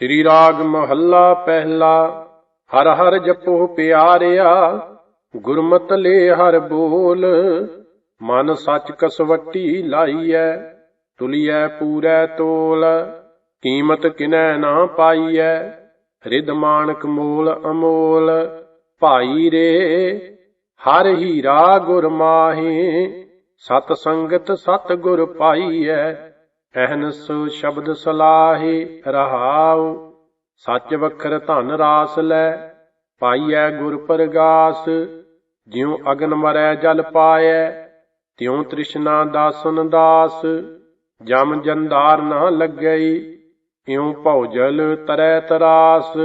ਸ੍ਰੀ ਰਾਗ ਮਹੱਲਾ ਪਹਿਲਾ, ਹਰ ਹਰ ਜਪੋ ਪਿਆਰਿਆ, ਗੁਰਮਤਿ ਲੈ ਹਰ ਬੋਲ, ਮਨ ਸੱਚ ਕਸਵੱਟੀ ਲਾਈਐ, ਤੁਲਿਐ ਪੂਰੈ ਤੋਲ, ਕੀਮਤ ਕਿਨੈ ਨਾ ਪਾਈਐ ਰਿਦ ਮਾਨਕ ਮੂਲ ਅਮੋਲ, ਭਾਈ ਰੇ, ਹਰ ਹੀਰਾ ਗੁਰ ਮਾਹੀ, ਸਤ ਸੰਗਤ ਸਤ ਗੁਰ ਪਾਈਐ ਅਹਨਸ ਸ਼ਬਦ ਸਲਾਹੇ ਰਹਾਉ, ਸੱਚ ਵਖਰ ਧਨ ਰਾਸ ਲੈ, ਪਾਈਐ ਗੁਰ ਪ੍ਰਗਾਸ, ਜਿਉ ਅਗਨ ਮਰੈ ਜਲ ਪਾਇਐ, ਤਿਉ ਤ੍ਰਿਸ਼ਨਾ ਦਾਸਨ ਦਾਸ, ਜਮ ਜੰਦਾਰ ਨਾ ਲੱਗਈ, ਇਉ ਭਉਜਲ ਤਰੈ ਤਰਾਸ,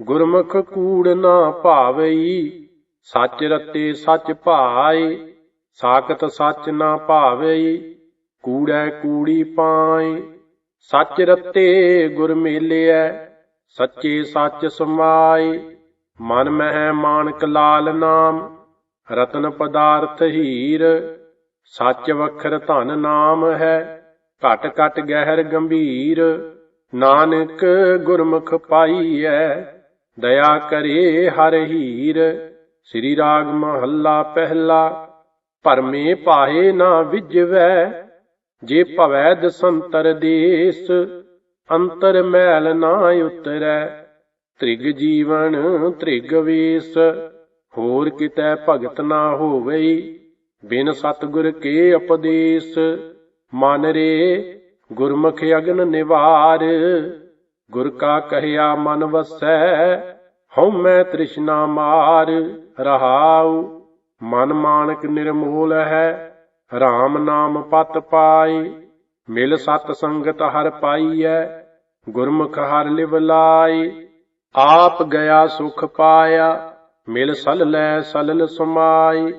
ਗੁਰਮੁਖ ਕੂੜ ਨਾ ਭਾਵਈ, ਸੱਚ ਰਤੇ ਸੱਚ ਭਾਏ ਸਾਖਤ ਸੱਚ ਨਾ ਭਾਵਈ ਕੂੜੈ ਕੂੜੀ ਪਾਏ ਸੱਚ ਰਤੇ ਗੁਰ ਮੇਲਿਐ, ਸੱਚੇ ਸੱਚ ਸਮਾਏ ਮਨ ਮਹਿ ਮਾਨਕ ਲਾਲ ਨਾਮ, ਰਤਨ ਪਦਾਰਥ ਹੀਰ, ਸੱਚ ਵਖਰ ਧਨ ਨਾਮ ਹੈ, ਘਟ ਘਟ ਗਹਿਰ ਗੰਭੀਰ। ਨਾਨਕ ਗੁਰਮੁਖ ਪਾਈਐ, ਦਇਆ ਕਰੇ ਹਰ ਹੀਰ। ਸ੍ਰੀ ਰਾਗ ਮਹੱਲਾ ਪਹਿਲਾ ਭਰਮੇ ਪਾਹੇ ਨਾ ਵਿਜਵੈ ਜੇ ਭਵੈ ਦਸੰਤਰ ਦੇਸ, ਅੰਤਰ ਮੈਲ ਨਾ ਉਤਰੈ। ਤ੍ਰਿਗ ਜੀਵਨ, ਤ੍ਰਿਗ ਵੇਸ, ਹੋਰ ਕਿਤੈ ਭਗਤ ਨਾ ਹੋਵਈ। ਬਿਨ ਸਤਗੁਰ ਕੇ ਉਪਦੇਸ, ਮਨ ਰੇ ਗੁਰਮੁਖ ਅਗਨ ਨਿਵਾਰ। ਗੁਰ ਕਾ ਕਹਿਆ ਮਨ ਵਸੈ, ਹਉ ਮੈਂ ਤ੍ਰਿਸ਼ਨਾ ਮਾਰ। ਰਹਾਉ ਮਨ ਮਾਨਕ ਨਿਰਮੋਲ ਹੈ। RAM ਨਾਮ ਪਤ ਪਾਈ ਮਿਲ ਸਤ ਸੰਗਤ ਹਰ ਪਾਈਐ, ਗੁਰਮੁਖ ਹਰ ਲਿਵ ਲਾਈ ਆਪ ਗਿਆ ਸੁਖ ਪਾਇਆ, ਮਿਲ ਸਲ ਲੈ ਸਲਲ ਸਮਾਈ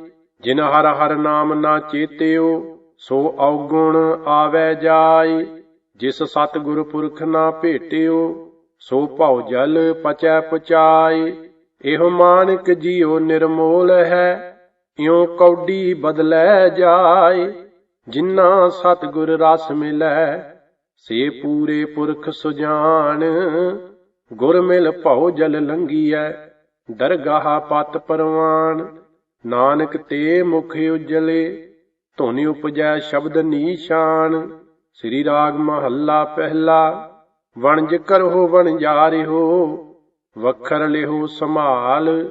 ਜਿਨ ਹਰ ਹਰ ਨਾਮ ਨਾ ਚੇਤਿਓ, ਸੋ ਔਗੁਣ ਆਵੈ ਜਾਈ ਜਿਸ ਸਤ ਗੁਰ ਪੁਰਖ ਨਾ ਭੇਟਿਓ, ਸੋ ਭਉ ਜਲ ਪਚੈ ਪੁਚਾਈ ਇਹੋ ਮਾਨਕ ਜੀਉ ਨਿਰਮੋਲ ਹੈ ਇਉ ਕੌਡੀ ਬਦਲੈ ਜਾਏ? ਜਿਨ੍ਹਾਂ ਸਤਿਗੁਰ ਰਸ ਮਿਲੈ, ਸੇ ਪੂਰੇ ਪੁਰਖ ਸੁਜਾਨ। ਗੁਰ ਮਿਲ ਭਉ ਜਲ ਲੰਗੀਐ, ਦਰਗਾਹ ਪਤ ਪਰਵਾਨ। ਨਾਨਕ ਤੇ ਮੁਖ ਉਜਲੇ, ਧੁਨੀ ਉਪਜੈ ਸ਼ਬਦ ਨੀਸ਼ਾਨ। ਸ੍ਰੀ ਰਾਗ ਮਹੱਲਾ ਪਹਿਲਾ, ਵਣਜ ਕਰੋ ਵਣਜਾਰਿਓ ਵਖਰ ਲਿਹੋ ਸੰਭਾਲ।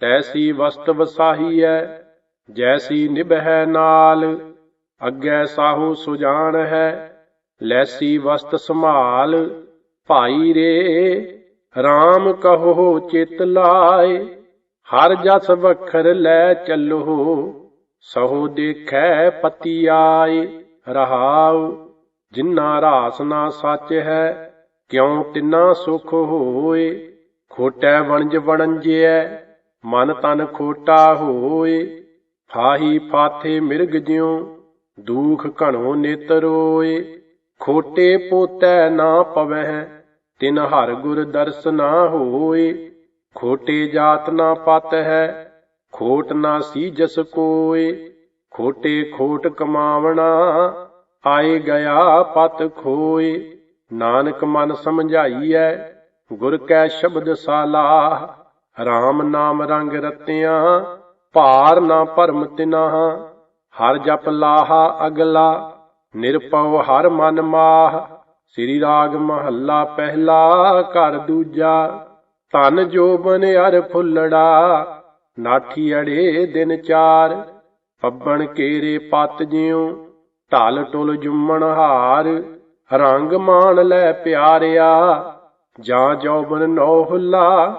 ਤੈਸੀ ਵਸਤ ਵਸਾਹੀਐ ਜੈਸੀ ਨਿਭੈ ਨਾਲ, ਅੱਗੇ ਸਾਹੂ ਸੁਜਾਨ ਹੈ, ਲੈਸੀ ਵਸਤ ਸੰਭਾਲ, ਭਾਈ ਰੇ RAM ਕਹੋ ਚਿਤ ਲਾਏ, ਹਰ ਜਸ ਵਖਰ ਲੈ ਚੱਲੋ, ਸਹੋ ਦੇਖੈ ਪਤੀ ਆਏ, ਰਹਾਉ ਜਿਨ੍ਹਾਂ ਰਾਸ ਨਾ ਸੱਚ ਹੈ, ਕਿਉ ਤਿੰਨਾ ਸੁਖ ਹੋਏ, ਖੋਟੈ ਵਣਜ ਵਣੰਜਿਐ, ਮਨ ਤਨ ਖੋਟਾ ਹੋਏ ਫਾਹੀ ਫਾਥੇ ਮਿਰਗ ਜਿਉ, ਦੂਖ ਘਣੋ ਨੇਤਰੋਏ ਖੋਟੇ ਪੋਤੈ ਨਾ ਪਵਹਿ, ਤਿਨ ਹਰ ਗੁਰ ਦਰਸ ਨਾ ਹੋਏ। ਖੋਟੇ ਜਾਤ ਨਾ ਪਤ ਹੈ ਖੋਟ ਨਾ ਸੀਜਸ ਕੋਏ। ਖੋਟੇ ਖੋਟ ਕਮਾਵਣਾ, ਆਏ ਗਿਆ ਪਤ ਖੋਏ। ਨਾਨਕ ਮਨ ਸਮਝਾਈਐ, ਗੁਰ ਕੈ ਸ਼ਬਦ ਸਾਲਾਹ RAM ਨਾਮ ਰੰਗ ਰਤਿਆਂ ਭਾਰ ਨਾ ਭਰਮ ਤਿਨਾਹਾ, ਹਰ ਜਪ ਲਾਹਾ ਅਗਲਾ, ਨਿਰਪਉ ਹਰ ਮਨ ਮਾਹ। ਸ੍ਰੀ ਰਾਗ ਮਹੱਲਾ ਪਹਿਲਾ, ਘਰ ਦੂਜਾ, ਧਨ ਜੋਬਨ ਅਰ ਫੁੱਲੜਾ, ਨਾਠੀ ਅੜੇ ਦਿਨ ਚਾਰ। ਪੱਬਣ ਕੇਰੇ ਪਤ ਜਿਉ, ਢਲ ਟੁਲ ਜੁੰਮਣ ਹਾਰ, ਰੰਗ ਮਾਣ ਲੈ ਪਿਆਰਿਆ। ਜਾਂ ਜੋਬਨ ਨੋ ਹੁੱਲਾ,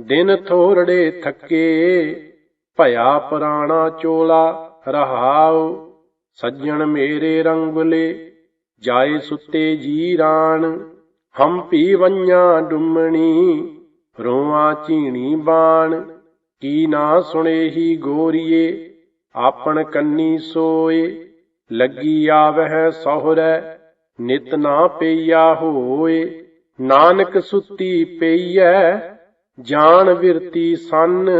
ਦਿਨ ਥੋਰੜੇ ਥੱਕੇ ਭਇਆ ਪੁਰਾਣਾ ਚੋਲਾ ਰਹਾਉ, ਸੱਜਣ ਮੇਰੇ ਰੰਗਲੇ ਜਾਏ ਸੁੱਤੇ ਜੀ ਰਾਣ ਹੰਪੀ ਵੰਨਿਆ ਡੁੰਮਣੀ ਰੋਆ ਝੀਣੀ ਬਾਣ, ਕੀ ਨਾ ਸੁਣੇ ਹੀ ਗੋਰੀਏ, ਆਪਣ ਕੰਨੀ ਸੋਏ, ਲੱਗੀ ਆਵਹਿ ਸਹੁਰੈ, ਨਿਤ ਨਾ ਪਈਆ ਹੋਏ, ਨਾਨਕ ਸੁੱਤੀ ਪਈਐ ਜਾਣ ਵਿਰਤੀ ਸੰਨ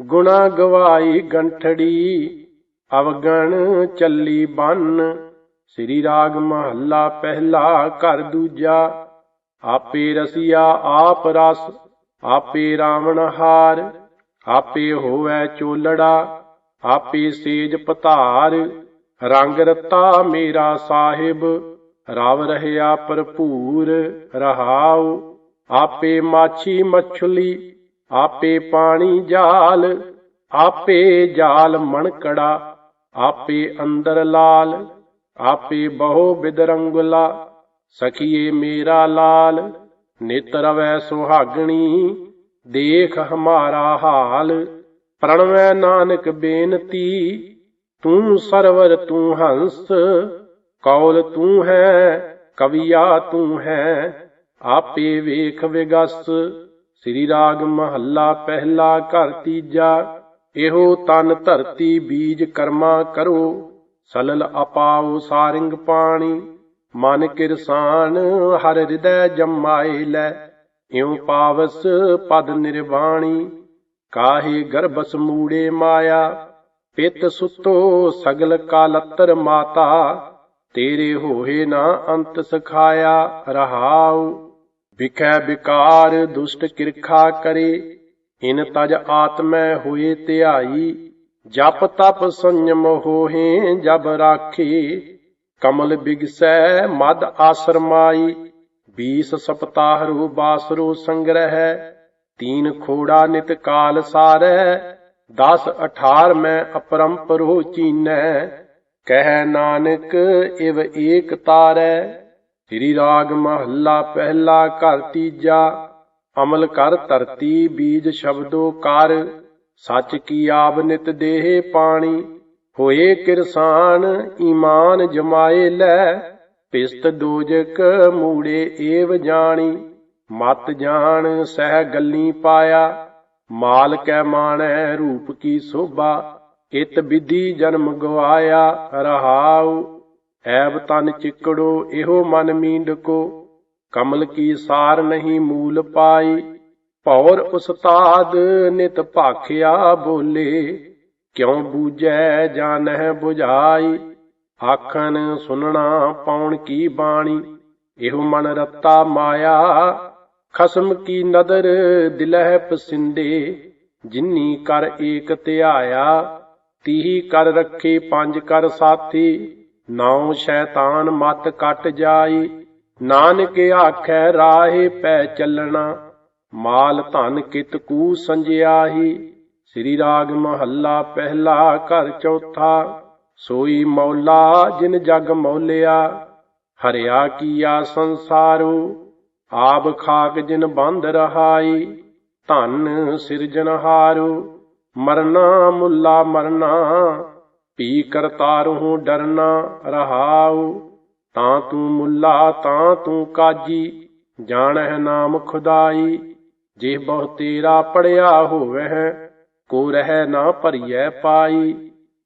ਗੁਣਾ ਗਵਾਈ ਗੰਠੜੀ, ਅਵਗਣ ਚੱਲੀ ਬੰਨ। ਸ੍ਰੀ ਰਾਗ ਮਹੱਲਾ ਪਹਿਲਾ ਘਰ ਦੂਜਾ, ਆਪੇ ਰਸੀਆ ਆਪ ਰਸ, ਆਪੇ ਰਾਵਣ ਹਾਰ। ਆਪੇ ਹੋਵੇ ਚੋਲੜਾ, ਆਪੇ ਸੇਜ ਪਤਾਰ। ਰੰਗ ਰਤਾ ਮੇਰਾ ਸਾਹਿਬ, ਰਾਵ ਰਹਿਆ ਭਰਪੂਰ ਰਹਾਉ। ਆਪੇ ਮਾਛੀ ਮਛਲੀ ਆਪੇ ਪਾਣੀ ਜਾਲ, ਆਪੇ ਜਾਲ ਮਣਕੜਾ ਆਪੇ ਅੰਦਰ ਲਾਲ, ਆਪੇ ਬਹੁ ਬਿਦਰੰਗੁਲਾ ਸਖੀਏ ਮੇਰਾ ਲਾਲ ਨੇਤਰ ਵੈ ਸੁਹਾਗਣੀ, ਦੇਖ ਹਮਾਰਾ ਹਾਲ, ਪ੍ਰਣਵੈ ਨਾਨਕ ਬੇਨਤੀ, ਤੂੰ ਸਰਵਰ ਤੂੰ ਹੰਸ, ਕੌਲ ਤੂੰ ਹੈ, ਕਵੀਆ ਤੂੰ ਹੈ, ਆਪੇ ਵੇਖ ਵਿਗਸ ਸ੍ਰੀ ਰਾਗ ਮਹੱਲਾ ਪਹਿਲਾ ਘਰ ਤੀਜਾ, ਇਹੋ ਤਨ ਧਰਤੀ ਬੀਜ ਕਰਮਾ ਕਰੋ, ਸਲਲ ਅਪਾਉ ਸਾਰਿੰਗ ਪਾਣੀ, ਮਨ ਕਿਰਸਾਨ ਹਰ ਹਿਰਦੈ ਜਮਾਏ ਲੈ, ਇਉ ਪਾਵਸ ਪਦ ਨਿਰਵਾਣੀ, ਕਾਹੇ ਗਰਭਸ ਮੂੜੇ ਮਾਇਆ, ਪਿਤ ਸੁਤੋ ਸਗਲ ਕਾਲਤਰ ਮਾਤਾ, ਤੇਰੇ ਹੋਏ ਨਾ ਅੰਤ ਸਖਾਇਆ ਰਹਾਉ। ਵਿਖੈ ਵਿਕਾਰ ਦੁਸ਼ਟ ਕਿਰਖਾ ਕਰੇ, ਇਨ ਤਜ ਆਤਮੈ ਹੋਏ ਧਿਆਈ, ਜਪ ਤਪ ਸੰਯਮ ਹੋਹੇ ਜਬ ਰਾਖੀ, ਕਮਲ ਬਿਗਸੈ ਮਦ ਆਸਰਮਾਈ 20 ਸਪਤਾਹਰੂ ਬਾਸਰੂ ਸੰਗ੍ਰਹਿ, ਤੀਨ ਖੋੜਾ ਨਿਤ ਕਾਲ ਸਾਰੈ 10 18 ਮੈਂ ਅਪਰੰਪਰੋ ਚੀਨੈ, ਕਹਿ ਨਾਨਕ ਇਵ ਏਕ ਤਾਰੈ। ਸ੍ਰੀ ਰਾਗ ਮਹੱਲਾ ਪਹਿਲਾ ਘਰ ਤੀਜਾ, ਅਮਲ ਕਰ ਧਰਤੀ ਬੀਜ ਸ਼ਬਦੋ ਕਰ, ਸੱਚ ਕੀ ਆਬ ਨਿਤ ਦੇਹ ਪਾਣੀ, ਹੋਏ ਕਿਰਸਾਨ ਈਮਾਨ ਜਮਾਏ ਲੈ, ਪਿਸਤ ਦੋਜਕ ਮੂੜੇ ਏਵ ਜਾਣੀ, ਮਤ ਜਾਣ ਸਹਿ ਗੱਲੀ ਪਾਇਆ ਮਾਲ ਕੈ ਮਾਣੈ ਰੂਪ ਕੀ ਸੋਭਾ, ਇਤ ਵਿਧੀ ਜਨਮ ਗਵਾਇਆ, ਰਹਾਉ ਐਬ ਤਨ ਚਿਕੜੋ, ਇਹੋ ਮਨ ਮੀਂਡ ਕੋ ਕਮਲ ਕੀ ਸਾਰ ਨਹੀਂ ਮੂਲ ਪਾਈ, ਭੌਰ ਉਸਤਾਦ ਨਿਤ ਭਾਖਿਆ ਬੋਲੇ। ਕਿਉ ਬੂਝੈ ਜਾਣਹਿ 부ਝਾਈ ਆਖਣ ਸੁਨਣਾ ਪਾਉਣ ਕੀ ਬਾਣੀ। ਇਹੋ ਮਨ ਰੱਤਾ ਮਾਇਆ, ਖਸਮ ਕੀ ਨਦਰ ਦਿਲਹਿ ਪਸਿੰਦੇ। ਜਿਨੀ ਕਰ ਏਕ ਧਿਆਇਆ, ਤੀਹੀ ਕਰ ਰੱਖੇ ਪੰਜ ਕਰ ਸਾਥੀ। ਨਾਉ ਸ਼ੈਤਾਨ ਮਤ ਕੱਟ ਜਾਈ, ਨਾਨਕ ਆਖੈ ਰਾਹੇ ਪੈ ਚੱਲਣਾ, ਮਾਲ ਧਨ ਕਿਤ ਕੂ ਸੰਜਿਆਹੀ, ਸ੍ਰੀ ਰਾਗ ਮਹੱਲਾ ਪਹਿਲਾ ਘਰ ਚੌਥਾ, ਸੋਈ ਮੌਲਾ ਜਿਨ ਜਗ ਮੌਲਿਆ, ਹਰਿਆ ਕੀਆ ਸੰਸਾਰੂ ਆਬ ਖਾਕ ਜਿਨ ਬੰਧ ਰਹਾਈ, ਧਨ ਸਿਰਜਨਹਾਰੋ ਮਰਨਾ ਮੁੱਲਾ ਮਰਨਾ ਪੀ ਕਰਤਾਰਹੁ ਡਰਨਾ ਰਹਾਉ, ਤਾਂ ਤੂੰ ਮੁੱਲਾ, ਤਾਂ ਤੂੰ ਕਾਜੀ, ਜਾਣਹਿ ਨਾਮ ਖੁਦਾਈ ਜੇ ਬਹੁ ਤੇਰਾ ਪੜਿਆ ਹੋਵੇ ਕੋ ਰਹਿ ਨਾ ਭਰੀਐ ਪਾਈ।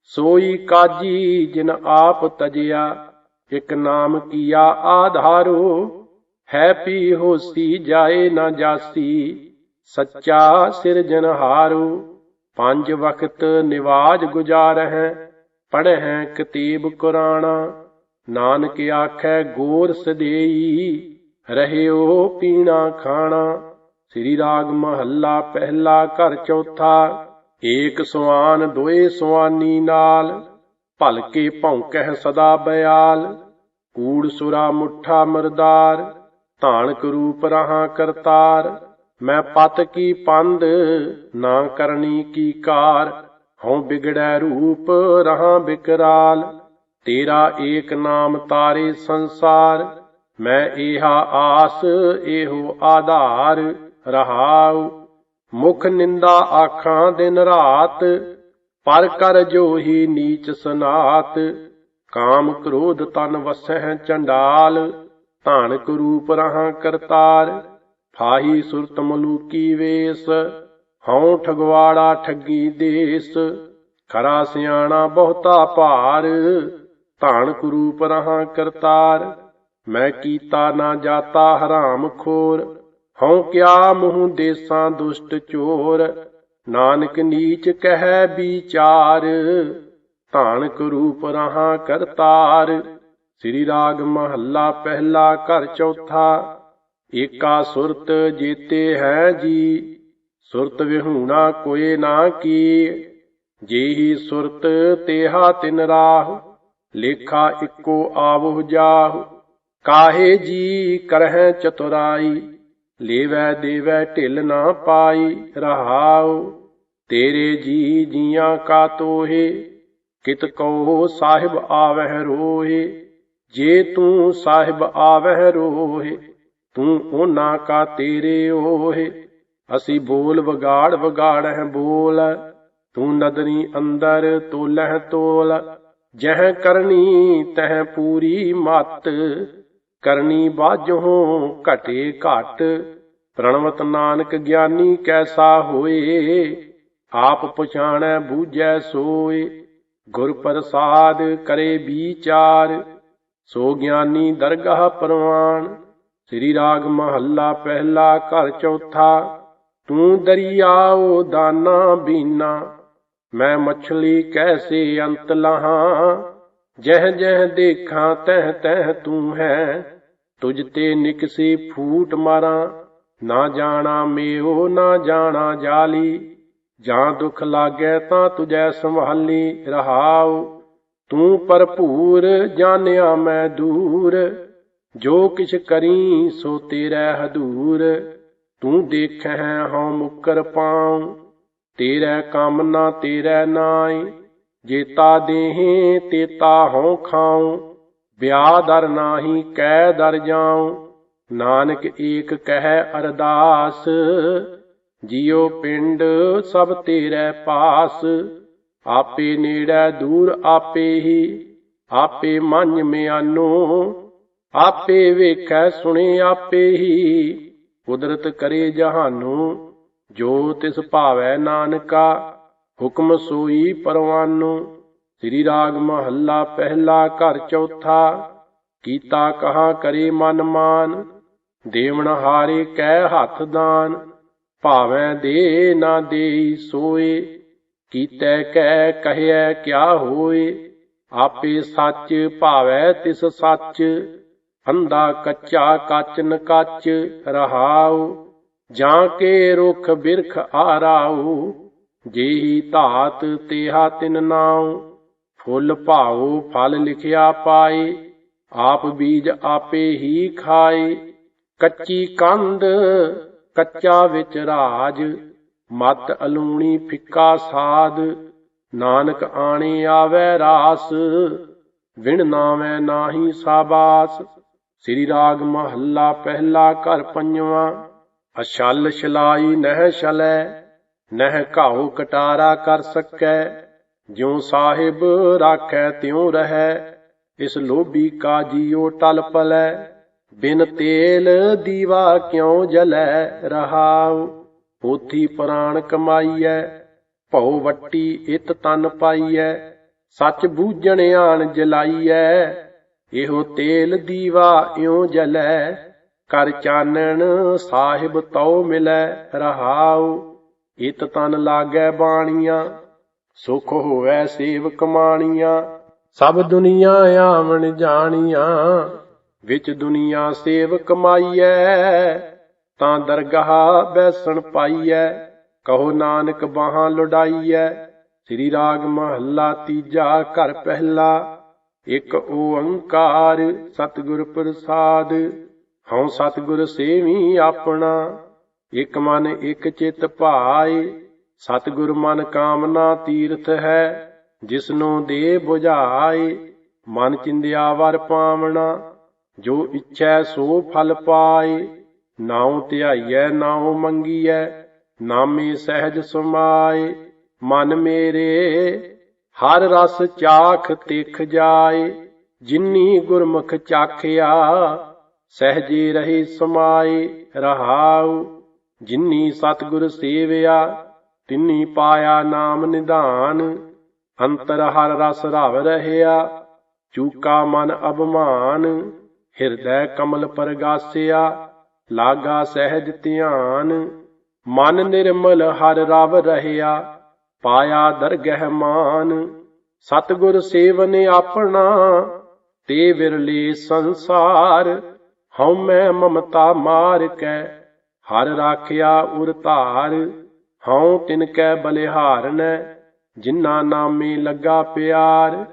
ਸੋਈ ਕਾਜੀ ਜਿਨ ਆਪ ਤਜਿਆ, ਇਕ ਨਾਮ ਕੀਆ ਆਧਾਰੋ, ਹੈ ਪੀ ਹੋਸੀ ਜਾਏ ਨਾ ਜਾਸੀ, ਸੱਚਾ ਸਿਰਜਨਹਾਰੂ ਪੰਜ ਵਕਤ ਨਿਵਾਜ ਗੁਜ਼ਾਰਹਿ ਪੜ੍ਹੈ ਕਤੀਬ ਕੁਰਾਨਾ, ਨਾਨਕ ਆਖੈ ਗੋਰ ਸਦੇਈ, ਰਹਿਓ ਪੀਣਾ ਖਾਣਾ। ਸ੍ਰੀ ਰਾਗ ਮਹੱਲਾ ਪਹਿਲਾ ਘਰ ਚੌਥਾ, ਏਕ ਸੁਆਨ ਦੋਏ ਸੁਆਨੀ ਨਾਲ, ਭਲਕੇ ਭੌਂਕਹਿ ਸਦਾ ਬਿਆਲ। ਕੂੜ ਸੁਰਾ ਮੁੱਠਾ ਮਰਦਾਰ, ਧਾਨਕ ਰੂਪ ਰਹਾ ਕਰਤਾਰ। ਮੈਂ ਪਤ ਕੀ ਪੰਦ ਨਾ ਕਰਨੀ ਕੀ ਕਾਰ। ਹਉ ਬਿਗੜੈ ਰੂਪ, ਰਹਾ ਬਿਕਰਾਲ। ਤੇਰਾ ਏਕ ਨਾਮ ਤਾਰੇ ਸੰਸਾਰ, ਮੈਂ ਏਹਾ ਆਸ ਇਹੋ ਆਧਾਰ। ਰਹਾਉ, ਮੁਖ ਨਿੰਦਾ ਆਖਾਂ ਦਿਨ ਰਾਤ, ਪਰ ਕਰ ਜੋਹੀ ਨੀਚ ਸਨਾਤ। ਕਾਮ ਕ੍ਰੋਧ ਤਨ ਵਸਹਿ ਚੰਡਾਲ ਧਾਨਕ ਰੂਪ ਰਹਾ ਕਰਤਾਰ। ਫਾਹੀ ਸੁਰਤ ਮਲੂਕੀ ਵੇਸ ਹਉ ਠਗਵਾੜਾ ਠੱਗੀ ਦੇਸ, ਖਰਾ ਸਿਆਣਾ ਬਹੁਤਾ ਭਾਰ। ਧਾਨਕ ਰੂਪ ਰਹਾ ਕਰਤਾਰ, ਮੈਂ ਕੀਤਾ ਨਾ ਜਾਤਾ ਹਰਾਮ ਖੋਰ। ਹਉ ਕਿਆ ਮੂੰਹ ਦੇਸਾਂ ਦੁਸ਼ਟ ਚੋਰ, ਨਾਨਕ ਨੀਚ ਕਹਿ ਵਿਚਾਰ। ਧਾਨਕ ਰੂਪ ਰਹਾ ਕਰਤਾਰ, ਸ੍ਰੀ ਰਾਗ ਮਹੱਲਾ ਪਹਿਲਾ ਘਰ ਚੌਥਾ। ਏਕਾ ਸੁਰਤ ਜੀਤੇ ਹੈ ਜੀ ਸੁਰਤ ਵਿਹੂਣਾ ਕੋਏ ਨਾ ਕੀ ਜੇਹੀ ਸੁਰਤ ਤੇਹਾ ਤਿਨ ਰਾਹ, ਲੇਖਾ ਇੱਕੋ ਆਵਹੁ ਜਾਹੁ। ਕਾਹੇ ਜੀ ਕਰਹਿ ਚਤੁਰਾਈ, ਲੇਵੈ ਦੇਵੈ ਢਿਲ ਨਾ ਪਾਈ ਰਹਾਉ। ਤੇਰੇ ਜੀ ਜੀਆਂ ਕਾ ਤੋਹੇ, ਕਿਤ ਕਉ ਸਾਹਿਬ ਆਵਹਿ ਰੋਹੇ। ਜੇ ਤੂੰ ਸਾਹਿਬ ਆਵਹਿ ਰੋਹੇ, ਤੂੰ ਉਹਨਾਂ ਕਾ ਤੇਰੇ ਓਹੇ। ਅਸੀਂ ਬੋਲ ਵਿਗਾੜ ਵਿਗਾੜਹਿ ਬੋਲ। ਤੂੰ ਨਦਰੀ ਅੰਦਰ ਤੋਲਹਿ ਤੋਲ। ਜਹ ਕਰਨੀ ਤਹ ਪੂਰੀ ਮਤ। ਕਰਨੀ ਬਾਝੋਂ ਘਟੇ ਘਟ। ਪ੍ਰਣਵਤ ਨਾਨਕ ਗਿਆਨੀ ਕੈਸਾ ਹੋਏ। ਆਪ ਪਛਾਣੈ ਬੂਝੈ ਸੋਏ। ਗੁਰ ਪ੍ਰਸਾਦ ਕਰੇ ਵਿਚਾਰ ਸੋ ਗਿਆਨੀ ਦਰਗਾਹ ਪਰਵਾਨ। ਸ੍ਰੀ ਰਾਗ ਮਹੱਲਾ ਪਹਿਲਾ ਘਰ ਚੌਥਾ। ਤੂੰ ਦਰਿਆਓ ਦਾਨਾ ਬੀਨਾ, ਮੈਂ ਮਛਲੀ ਕੈਸੇ ਅੰਤ ਲਹਾਂ? ਜਹ ਜਹ ਦੇਖਾਂ, ਤਹ ਤਹ ਤੂੰ ਹੈ, ਤੁਝ ਤੇ ਨਿਕਸੀ ਫੂਟ ਮਾਰਾਂ। ਨਾ ਜਾਣਾ ਮੇਓ, ਨਾ ਜਾਣਾ ਜਾਲੀ, ਜਾਂ ਦੁਖ ਲਾਗੇ ਤਾਂ ਤੁਝੈ ਸੰਭਾਲੀ ਰਹਾਉ। ਤੂੰ ਭਰਪੂਰ, ਜਾਣਿਆ ਮੈਂ ਦੂਰ, ਜੋ ਕਿਛ ਕਰੀ ਸੋ ਤੇਰੇ ਹਦੂਰ। ਤੂੰ ਦੇਖੈ ਹਉ ਮੁਕਰ ਪਾਉ, ਤੇਰਾ ਕੰਮ ਨਾ ਤੇਰਾ ਨਾਈ ਜੇਤਾ ਦੇਹੇ ਤੇਤਾ ਹਉ ਖਾਉ, ਵਿਆਹ ਦਰ ਨਾਹੀ ਕਹਿ ਦਰ ਜਾਉ, ਨਾਨਕ ਏਕ ਕਹਿ ਅਰਦਾਸ, ਜਿਉ ਪਿੰਡ ਸਭ ਤੇਰੇ ਪਾਸ, ਆਪੇ ਨੇੜੇ ਦੂਰ ਆਪੇ ਹੀ, ਆਪੇ ਮਨ ਮਿਆਨੋ, ਆਪੇ ਵੇਖੈ ਸੁਣੇ ਆਪੇ ਹੀ। ਕੁਦਰਤ ਕਰੇ ਜਹਾਨੂ, ਜੋ ਤਿਸ ਭਾਵੈ ਨਾਨਕਾ, ਹੁਕਮ ਸੋਈ ਪਰਵਾਨੋ। ਸ੍ਰੀ ਰਾਗ ਮਹੱਲਾ ਪਹਿਲਾ ਘਰ ਚੌਥਾ, ਕੀਤਾ ਕਹਾ ਕਰੇ ਮਨ ਮਾਨ। ਦੇਵਨ ਹਾਰੇ ਕਹਿ ਹੱਥ ਦਾਨ, ਭਾਵੇਂ ਦੇ ਨਾ ਦੇਈ ਸੋਏ। ਕੀਤੈ ਕਹਿ ਕਹਿਐ ਕਿਆ ਹੋਏ, ਆਪੇ ਸੱਚ ਭਾਵੈ ਤਿਸ ਸੱਚ। ਅੰਧਾ ਕੱਚਾ ਕੱਚ ਨ ਕੱਚ ਰਹਾਉ, ਜਾਂ ਕੇ ਰੁਖ ਬਿਰਖ ਆਰਾਉ, ਜੇਹੀ ਧਾਤ ਤੇਹਾ ਤਿਨ ਨਾਉ, ਫੁੱਲ ਭਾਉ ਫਲ ਲਿਖਿਆ ਪਾਏ, ਆਪ ਬੀਜ ਆਪੇ ਹੀ ਖਾਏ, ਕੱਚੀ ਕੰਧ ਕੱਚਾ ਵਿੱਚ ਰਾਜ, ਮਤ ਅਲੂਣੀ ਫਿੱਕਾ ਸਾਧ, ਨਾਨਕ ਆਣੇ ਆਵੈ ਰਾਸ, ਵਿਣ ਨਾਵੇਂ ਨਾਹੀ ਸਾਬਾਸ। ਸ੍ਰੀ ਰਾਗ ਮਹੱਲਾ ਪਹਿਲਾ ਘਰ ਪੰਜਵਾਂ। ਅਛਲ ਛਲਾਈ ਨਹਿ ਛਲੈ, ਨਹਿ ਘਾਉ ਕਟਾਰਾ ਕਰ ਸਕੈ। ਜਿਉ ਸਾਹਿਬ ਰਾਖੈ ਤਿਉ ਰਹੈ, ਇਸ ਲੋਭੀ ਕਾ ਜੀਉ ਟਲ ਪਲੈ। ਬਿਨ ਤੇਲ ਦੀਵਾ ਕਿਉ ਜਲੈ ਰਹਾਉ? ਪੋਥੀ ਪ੍ਰਾਣ ਕਮਾਈਐ, ਭਉ ਵੱਟੀ ਇਤ ਤਨ ਪਾਈਐ। ਸੱਚ ਬੂਝਣ ਆਣ ਜਲਾਈਐ ਇਹੋ ਤੇਲ ਦੀਵਾ ਇਉ ਜਲੈ, ਕਰ ਚਾਨਣ ਸਾਹਿਬ ਤਉ ਮਿਲੈ ਰਹਾਉ, ਇਤ ਤਨ ਲਾਗੈ ਬਾਣੀਆਂ, ਸੁਖ ਹੋਵੈ ਸੇਵ ਕਮਾਣੀਆਂ ਸਭ ਦੁਨੀਆ ਆਵਣ ਜਾਣੀਆਂ, ਵਿੱਚ ਦੁਨੀਆ ਸੇਵ ਕਮਾਈਐ ਤਾਂ ਦਰਗਾਹ ਬੈਸਣ ਪਾਈਐ, ਕਹੋ ਨਾਨਕ ਬਾਹਾਂ ਲੁਡਾਈਐ, ਸ੍ਰੀ ਰਾਗ ਮਹੱਲਾ ਤੀਜਾ ਘਰ ਪਹਿਲਾ ਇੱਕ ਓੰਕਾਰ ਸਤਿਗੁਰ ਪ੍ਰਸਾਦ, ਹਉ ਸਤਿਗੁਰ ਸੇਵੀ ਆਪਣਾ। ਇਕ ਮਨ ਇਕ ਚਿਤ ਭਾਏ, ਸਤਿਗੁਰ ਮਨ ਕਾਮਨਾ ਤੀਰਥ ਹੈ, ਜਿਸਨੂੰ ਦੇ 부ਝਾਏ ਮਨ ਚਿੰਦਿਆ ਵਰ ਪਾਵਣਾ, ਜੋ ਇੱਛੈ ਸੋ ਫਲ ਪਾਏ। ਨਾਉ ਧਿਆਈਐ, ਨਾਉ ਮੰਗੀਐ, ਨਾਮੇ ਸਹਿਜ ਸਮਾਏ। ਮਨ ਮੇਰੇ ਹਰ ਰਸ ਚਾਖ ਤਿਖ ਜਾਏ, ਜਿਨੀ ਗੁਰਮੁਖ ਚਾਖਿਆ, ਸਹਜੇ ਰਹੇ ਸਮਾਏ, ਰਹਾਉ, ਜਿਨੀ ਸਤਿਗੁਰ ਸੇਵਿਆ, ਤਿਨੀ ਪਾਇਆ ਨਾਮ ਨਿਧਾਨ, ਅੰਤਰ ਹਰ ਰਸ ਰਵ ਰਹਿਆ, ਚੂਕਾ ਮਨ ਅਭਮਾਨ, ਹਿਰਦੈ ਕਮਲ ਪਰਗਾਸਿਆ, ਲਾਗਾ ਸਹਿਜ ਧਿਆਨ, ਮਨ ਨਿਰਮਲ ਹਰ ਰਵ ਰਹਿਆ ਪਾਇਆ ਦਰਗਹਿ ਮਾਨ, ਸਤਿਗੁਰ ਸੇਵਨ ਆਪਣਾ, ਤੇ ਵਿਰਲੇ ਸੰਸਾਰ, ਹਉ ਮੈਂ ਮਮਤਾ ਮਾਰ ਕੈ, ਹਰ ਰਾਖਿਆ ਉਰ ਧਾਰ, ਹਉ ਤਿਨ ਕੈ ਬਲਿਹਾਰਨੈ, ਜਿਨ੍ਹਾਂ ਨਾਮੇ ਲੱਗਾ ਪਿਆਰ,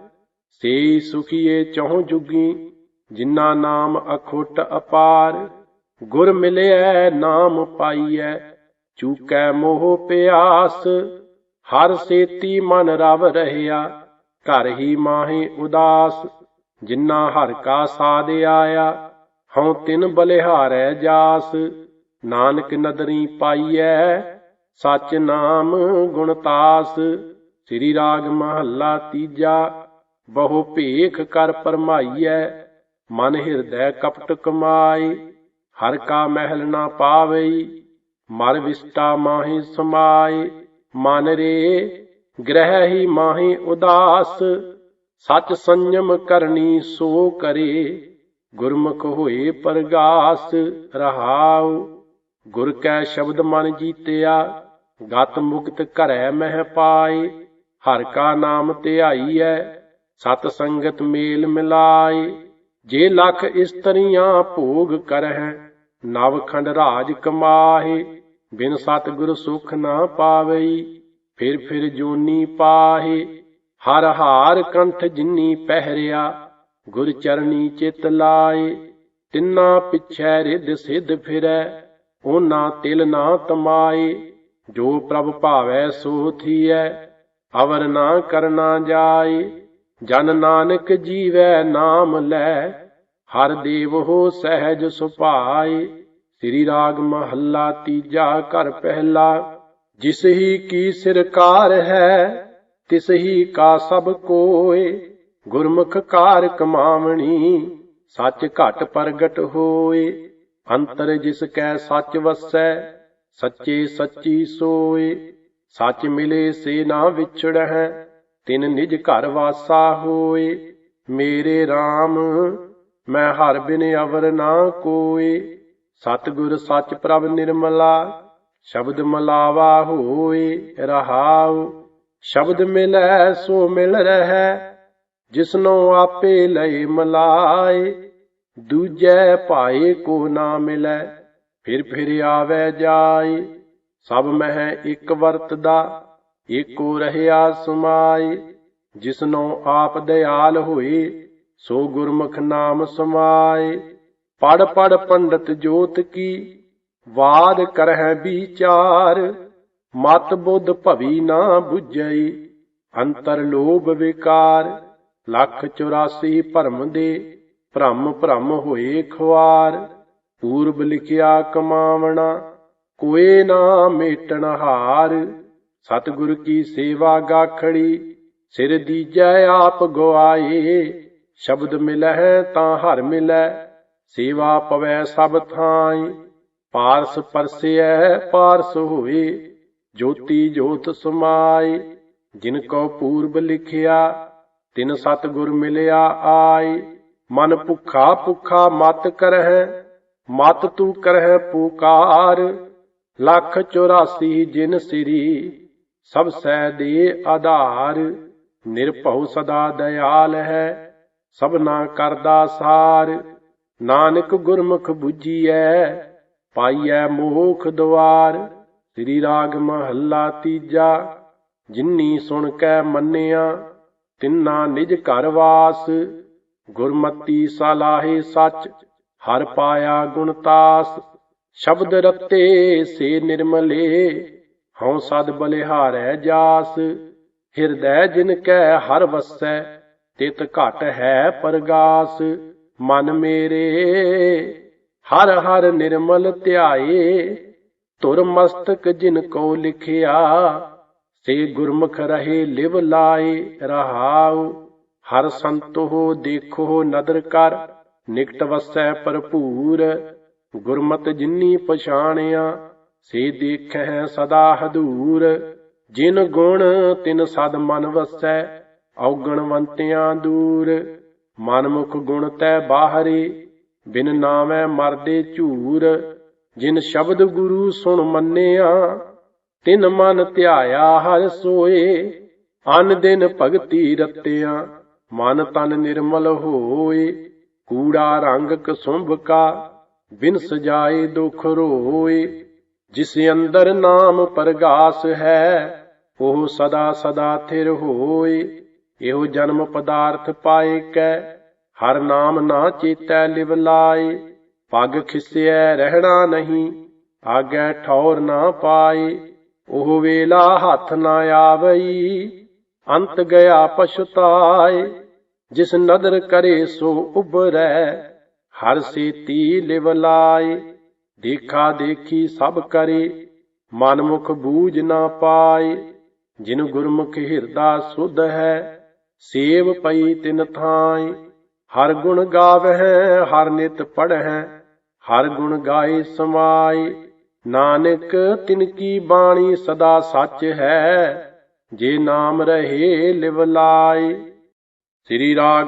ਸੇ ਸੁਖੀਏ ਚਹੁ ਜੁਗੀ, ਜਿਨ੍ਹਾਂ ਨਾਮ ਅਖੁੱਟ ਅਪਾਰ, ਗੁਰ ਮਿਲਿਐ ਨਾਮ ਪਾਈਐ, ਚੂਕੈ ਮੋਹ ਪਿਆਸ ਹਰ ਸੇਤੀ ਮਨ ਰਵ ਰਹਿਆ, ਘਰ ਹੀ ਮਾਹੇ ਉਦਾਸ ਜਿਨ੍ਹਾਂ ਹਰ ਕਾ ਸਾਧ ਆਇਆ, ਹਉ ਤਿਨ ਬਲਿਹਾਰੈ ਜਾਸ। ਨਾਨਕ ਨਦਰੀ ਪਾਈਐ, ਸਚ ਨਾਮ ਗੁਣਤਾਸ ਸ੍ਰੀ ਰਾਗ ਮਹੱਲਾ ਤੀਜਾ, ਬਹੁ ਭੇਖ ਕਰ ਪਰਮਾਈਐ, ਮਨ ਹਿਰਦੈ ਕਪਟ ਕਮਾਈ ਹਰ ਕਾ ਮਹਿਲ ਨਾ ਪਾਵਈ, ਮਰ ਵਿਸਟਾ ਮਾਹੀ ਸਮਾਈ ਮਨ ਰੇ ਗ੍ਰਹਿ ਹੀ ਮਾਹੀ ਉਦਾਸ, ਸਚ ਸੰਜਮ ਕਰਨੀ ਸੋ ਕਰੇ। ਗੁਰਮੁਖ ਹੋਏ ਪਰਗਾਸ, ਰਹਾਉ। ਗੁਰ ਕੈ ਸ਼ਬਦ ਮਨ ਜੀਤਿਆ, ਗਤ ਮੁਕਤ ਘਰੈ ਮਹਿ ਪਾਏ। ਹਰ ਕਾ ਨਾਮ ਧਿਆਈਐ, ਸਤ ਸੰਗਤ ਮੇਲ ਮਿਲਾਏ। ਜੇ ਲਖ ਇਸਤਰੀਆਂ ਭੋਗ ਕਰਹਿ, ਨਵ ਖੰਡ ਰਾਜ ਕਮਾਹੇ। ਬਿਨ ਸਤਿਗੁਰ ਸੁਖ ਨਾ ਪਾਵਈ, ਫਿਰ ਫਿਰ ਜੋਨੀ ਪਾਹੇ, ਹਰ ਹਾਰ ਕੰਠ ਜਿਨੀ ਪਹਿਰਿਆ, ਗੁਰ ਚਰਨੀ ਚਿਤ ਲਾਏ, ਤਿੰਨਾ ਪਿਛੈ ਰਿੱਧ ਸਿੱਧ ਫਿਰੈ, ਉਹਨਾਂ ਤਿਲ ਨਾ ਤਮਾਏ, ਜੋ ਪ੍ਰਭ ਭਾਵੈ ਸੋ ਥੀਐ, ਅਵਰ ਨਾ ਕਰਨਾ ਜਾਏ, ਜਨ ਨਾਨਕ ਜੀਵੈ ਨਾਮ ਲੈ, ਹਰ ਦੇਵ ਹੋ ਸਹਿਜ ਸੁਭਾਏ। ਸ੍ਰੀ ਰਾਗ ਮਹੱਲਾ ਤੀਜਾ ਘਰ ਪਹਿਲਾ, ਜਿਸ ਹੀ ਕੀ ਸਿਰਕਾਰ ਹੈ, ਤਿਸ ਹੀ ਕਾ ਸਭ ਕੋਏ, ਗੁਰਮੁਖ ਕਾਰ ਕਮਾਵਣੀ ਸੱਚ ਘਟ ਪ੍ਰਗਟ ਹੋਏ, ਅੰਤਰ ਜਿਸ ਕੈ ਸੱਚ ਵਸੈ, ਸੱਚੇ ਸੱਚੀ ਸੋਏ, ਸੱਚ ਮਿਲੇ ਸੇ ਨਾ ਵਿਛੜਹਿ, ਤਿਨ ਨਿਜ ਘਰ ਵਾਸਾ ਹੋਏ, ਮੇਰੇ RAM ਮੈਂ ਹਰ ਬਿਨ ਅਵਰ ਨਾ ਕੋਏ ਸਤਿਗੁਰ ਸੱਚ ਪ੍ਰਭ ਨਿਰਮਲਾ, ਸ਼ਬਦ ਮਲਾਵਾ ਹੋਏ ਰਹਾਉ। ਸ਼ਬਦ ਮਿਲੈ ਸੋ ਮਿਲ ਰਹਿ, ਜਿਸਨੋ ਆਪੇ ਲਈ ਮਲਾਏ। ਦੂਜੈ ਭਾਏ ਕੋ ਨਾ ਮਿਲੈ, ਫਿਰ ਫਿਰ ਆਵੈ ਜਾਏ। ਸਭ ਮਹਿ ਇੱਕ ਵਰਤਦਾ, ਏਕੋ ਰਹਿਆ ਸਮਾਏ। ਜਿਸਨੋ ਆਪ ਦਿਆਲ ਹੋਏ, ਸੋ ਗੁਰਮੁਖ ਨਾਮ ਸਮਾਏ। ਪੜ ਪੜ ਪੰਡਤ ਜੋਤ ਕੀ, ਵਾਦ ਕਰਹਿ ਵਿਚਾਰ, ਮਤ ਬੁੱਧ ਭਵੀ ਨਾ 부ਝਈ ਅੰਤਰ ਲੋਭ ਵਿਕਾਰ, ਲੱਖ 84 ਭਰਮ ਦੇ, ਭ੍ਰਮ ਭ੍ਰਮ ਹੋਏ ਖਵਾਰ ਪੂਰਬ ਲਿਖਿਆ ਕਮਾਵਣਾ, ਕੋਏ ਨਾ ਮੇਟਣ ਹਾਰ, ਸਤਿਗੁਰ ਕੀ ਸੇਵਾ ਗਾਖੜੀ, ਸਿਰ ਦੀਜੈ ਆਪ ਗਵਾਏ ਸ਼ਬਦ ਮਿਲਹਿ ਤਾਂ ਹਰ ਮਿਲੈ ਸੇਵਾ ਪਵੈ ਸਭ ਥਾਈ, ਪਾਰਸ ਪਰਸਿਐ, ਪਾਰਸ ਹੋਏ, ਜੋਤੀ ਜੋਤ ਸਮਾਈ ਜਿਨ ਕੋ ਪੂਰਬ ਲਿਖਿਆ, ਤਿਨ ਸਤਿਗੁਰ ਮਿਲਿਆ ਆਈ ਮਨ ਭੁਖਾ ਭੁਖਾ ਮਤ ਕਰਹਿ, ਮਤ ਤੂ ਕਰਹਿ ਪੁਕਾਰ। ਲੱਖ 84 ਜਿਨ ਸਿਰੀ, ਸਭ ਸੈ ਦੇ ਆਧਾਰ। ਨਿਰਭਉ ਸਦਾ ਦਇਆਲ ਹੈ ਸਭਨਾ ਕਰਦਾ ਸਾਰ। ਨਾਨਕ ਗੁਰਮੁਖ 부ਜੀਐ ਪਾਈਐ ਮੋਖ ਦਵਾਰ, ਸ੍ਰੀ ਰਾਗ ਮਹੱਲਾ ਤੀਜਾ, ਜਿਨੀ ਸੁਣ ਕੈ ਮੰਨਿਆ, ਤਿੰਨਾ ਨਿਜ ਘਰ ਵਾਸ, ਗੁਰਮਤੀ ਸਲਾਹੇ ਸੱਚ, ਹਰ ਪਾਇਆ ਗੁਣਤਾਸ ਸ਼ਬਦ ਰਤੇ ਸੇ ਨਿਰਮਲੇ, ਹਉ ਸਦ ਬਲਿਹਾਰੈ ਜਾਸ, ਹਿਰਦੈ ਜਿਨ ਕੈ ਹਰ ਵਸੈ, ਤਿਤ ਘਟ ਹੈ ਪਰਗਾਸ। ਮਨ ਮੇਰੇ, ਹਰ ਹਰ ਨਿਰਮਲ ਧਿਆਏ ਤੁਰ ਮਸਤਕ ਜਿਨ ਕੋ ਲਿਖਿਆ, ਸੇ ਗੁਰਮੁਖ ਰਹੇ ਲਿਵ ਲਾਏ ਰਹਾਉ, ਹਰ ਸੰਤੋ ਦੇਖੋ ਨਦਰ ਕਰ, ਨਿਕਟ ਵਸੈ ਭਰਪੂਰ, ਗੁਰਮਤ ਜਿਨੀ ਪਛਾਣਿਆ, ਸੇ ਦੇਖੈ ਸਦਾ ਹਦੂਰ, ਜਿਨ ਗੁਣ ਤਿਨ ਸਦ ਮਨ ਵਸੈ ਔਗਣਵੰਤਿਆਂ ਦੂਰ ਮਨਮੁਖ ਗੁਣ ਤੈ ਬਾਹਰੇ, ਬਿਨ ਨਾਮੈ ਮਰਦੇ ਝੂਰ। ਜਿਨ ਸ਼ਬਦ ਗੁਰੂ ਸੁਣ ਮੰਨਿਆ, ਤਿਨ ਮਨ ਧਿਆਇਆ ਹਰ ਸੋਏ। ਅਨ ਦਿਨ ਭਗਤੀ ਰਤਿਆ, ਮਨ ਤਨ ਨਿਰਮਲ ਹੋਏ। ਕੂੜਾ ਰੰਗ ਕਸੁੰਭ ਕਾ ਬਿਨ ਸਜਾਏ ਦੁਖ ਰੋਏ। ਜਿਸ ਅੰਦਰ ਨਾਮ ਪਰਗਾਸ ਹੈ, ਉਹ ਸਦਾ ਸਦਾ ਥਿਰ ਹੋਏ। ਇਹੋ ਜਨਮ ਪਦਾਰਥ ਪਾਏ ਕੈ, ਹਰ ਨਾਮ ਨਾ ਚੇਤੈ ਲਿਵ ਲਾਏ। ਪਗ ਖਿਸਿਐ ਰਹਿਣਾ ਨਹੀਂ, ਆਗੈ ਠੌਰ ਨਾ ਪਾਏ। ਉਹ ਵੇਲਾ ਹੱਥ ਨਾ ਆਵਈ, ਅੰਤ ਗਿਆ ਪਛਤਾਏ। ਜਿਸ ਨਦਰ ਕਰੇ ਸੋ ਉਬਰੈ ਹਰ ਸੇਤੀ ਲਿਵ ਲਾਏ। ਦੇਖਾ ਦੇਖੀ ਸਭ ਕਰੇ ਮਨ ਮੁਖ ਬੂਝ ਨਾ ਪਾਏ। ਜਿਨ ਗੁਰਮੁਖ ਹਿਰਦਾ ਸੁਧ ਹੈ ਸੇਵ ਪਈ ਤਿਨ ਥਾਈ। ਹਰ ਗੁਣ ਗਾਵਹਿ, ਹਰ ਨਿਤ ਪੜ੍ਹੈ, ਹਰ ਗੁਣ ਗਾਏ ਸਮਾਈ। ਨਾਨਕ, ਤਿਨ ਕੀ ਬਾਣੀ ਸਦਾ ਸੱਚ ਹੈ, ਜੇ ਨਾਮ ਰਹੇ ਲਿਵ ਲਾਈ। ਸ੍ਰੀ ਰਾਗ